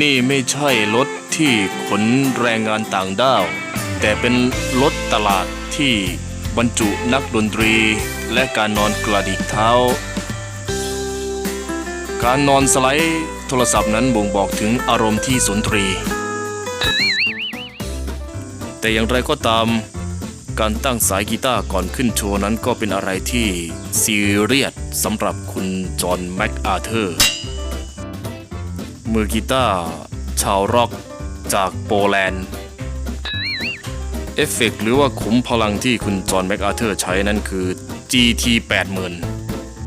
นี่ไม่ใช่รถที่ขนแรงงานต่างด้าว แต่เป็นรถตลาดที่บรรจุนักดนตรีและการนอนกระดิกเท้า การนอนสไลด์โทรศัพท์นั้นบ่งบอกถึงอารมณ์ที่สุนทรี แต่อย่างไรก็ตาม การตั้งสายกีตาร์ก่อนขึ้นโชว์นั้นก็เป็นอะไรที่ซีเรียสสำหรับคุณจอห์นแม็กอาเธอร์ มือกีตาร์ชาวร็อกจากโปแลนด์ เอฟเฟกต์หรือว่าขุมพลังที่คุณจอห์นแม็กอาเธอร์ใช้นั้นคือ GT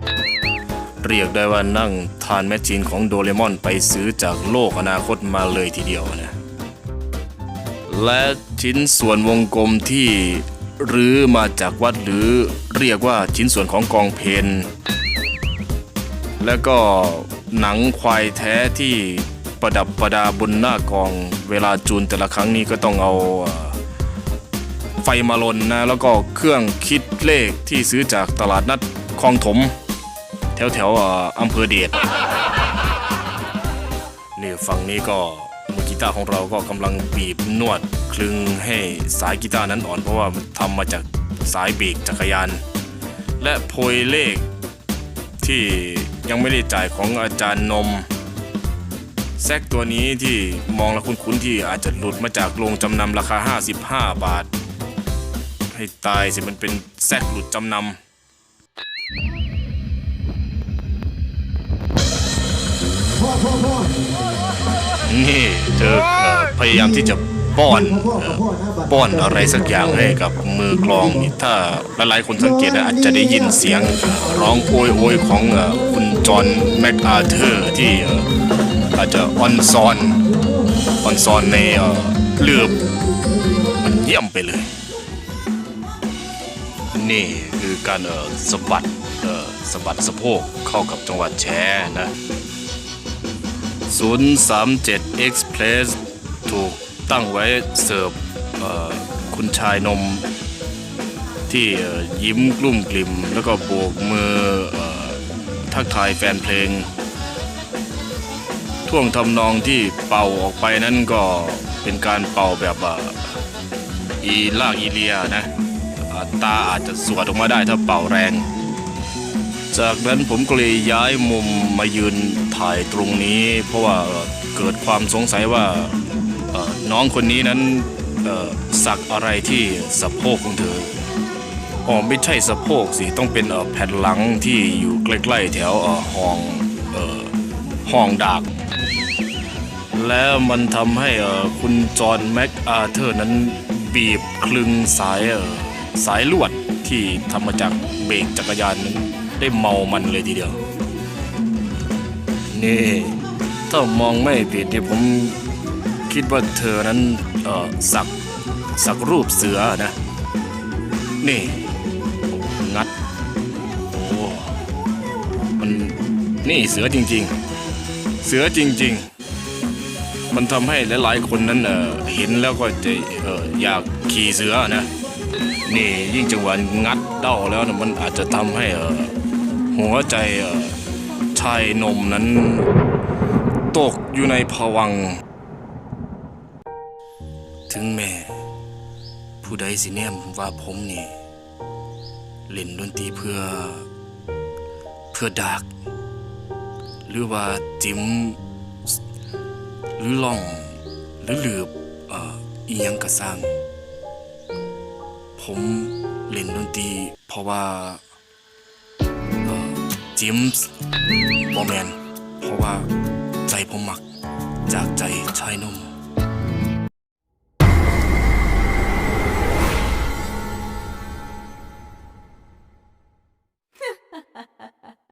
80,000 เรียกได้ว่านั่งทานแมชชีนของโดเรมอนไปซื้อจากโลกอนาคตมาเลยทีเดียวนะ และชิ้นส่วนวงกลมที่รื้อมาจากวัดหรือเรียกว่าชิ้นส่วนของกองเพนแล้วก็ หนังควายแท้ที่ประดับประดาบนหน้ากอง เวลาจูนแต่ละครั้งนี้ก็ต้องเอาไฟมาลนนะแล้วก็เครื่องคิดเลขที่ซื้อจากตลาดนัดคลองถม แถวแถวๆเอ่ออำเภอเดชนี่ฝั่งนี้ก็มือกีตาร์ของเราก็กำลังบีบนวดคลึงให้สายกีตาร์นั้นอ่อนเพราะว่ามันทำมาจากสายเบรกจักรยาน และโพยเลขที่ ยังไม่ได้จ่ายของอาจารย์นม แซกตัวนี้ที่มองแล้วคุ้นๆที่อาจจะหลุดมาจากโรงจำนำราคา 55 บาท ให้ตายสิมันเป็นแซกหลุดจำนำนี่เธออพยายามที่จะ ป้อนเอ่อป้อนอะไรสักอย่างให้กับมือกลองนี่ถ้าหลายๆคนสังเกตนะอาจจะได้ยินเสียงร้องโอยโอยของเอ่อคุณจอห์นแมคอาเธอร์ที่เอ่ออาจจะออนซอนออนซอนในเอ่อเลือบมันเยี่ยมไปเลย นี่คือการเอ่อสะบัดเอ่อสะบัดสะโพกเข้ากับจังหวัดแชนะ037 Express ถูก ตั้งไว้เสิร์ฟคุณชายนม ที่ยิ้มกลุ่มกลิ่ม แล้วก็โบกมืออทักทายแฟนเพลง ท่วงทำนองที่เป่าออกไปนั้นก็เป็นการเป่าแบบอีลากอีเลียนะตาอาจจะสวดออกมาได้ถ้าเป่าแรง จากนั้นผมก็เลยย้ายมุมมายืนถ่ายตรงนี้ เพราะว่าเกิดความสงสัยว่า น้องคนนี้นั้นสักอะไรที่สะโพกของเธออ๋อไม่ใช่สะโพกสิต้องเป็นแผ่นหลังที่อยู่ใกล้ๆแถวห้องห้องดาก แล้วมันทำให้คุณจอห์นแม็กอาเธอร์นั้นบีบคลึงสายสายลวดที่ทำมาจากเบรกจักรยานนั้นได้เมามันเลยทีเดียว นี่ ถ้ามองไม่ผิดเนี่ยผม คิดว่าเธอนั้นเออสักสักรูปเสือนะ นี่ งัด โอ้มันนี่เสือจริง ๆ เสือจริง ๆ มันทำให้หลายๆคนนั้นเออเห็นแล้วก็จะเอออยากขี่เสือนะ นี่ยิ่งจังหวะงัดเต้าแล้วนะมันอาจจะทำให้เออหัวใจเออชายนมนั้น ตกอยู่ในภวัง ถึงแม่ ผู้ใดสิแนมว่าผมนี่ เล่นดนตรีเพื่อ เพื่อดาก หรือว่าจิมหรือล่อง หรือหลืบเอ่ออียังกระสร้าง ผมเล่นดนตรีเพราะว่าจิมส์บอแมนเพราะว่าใจผมหมักจากใจชายหนุ่ม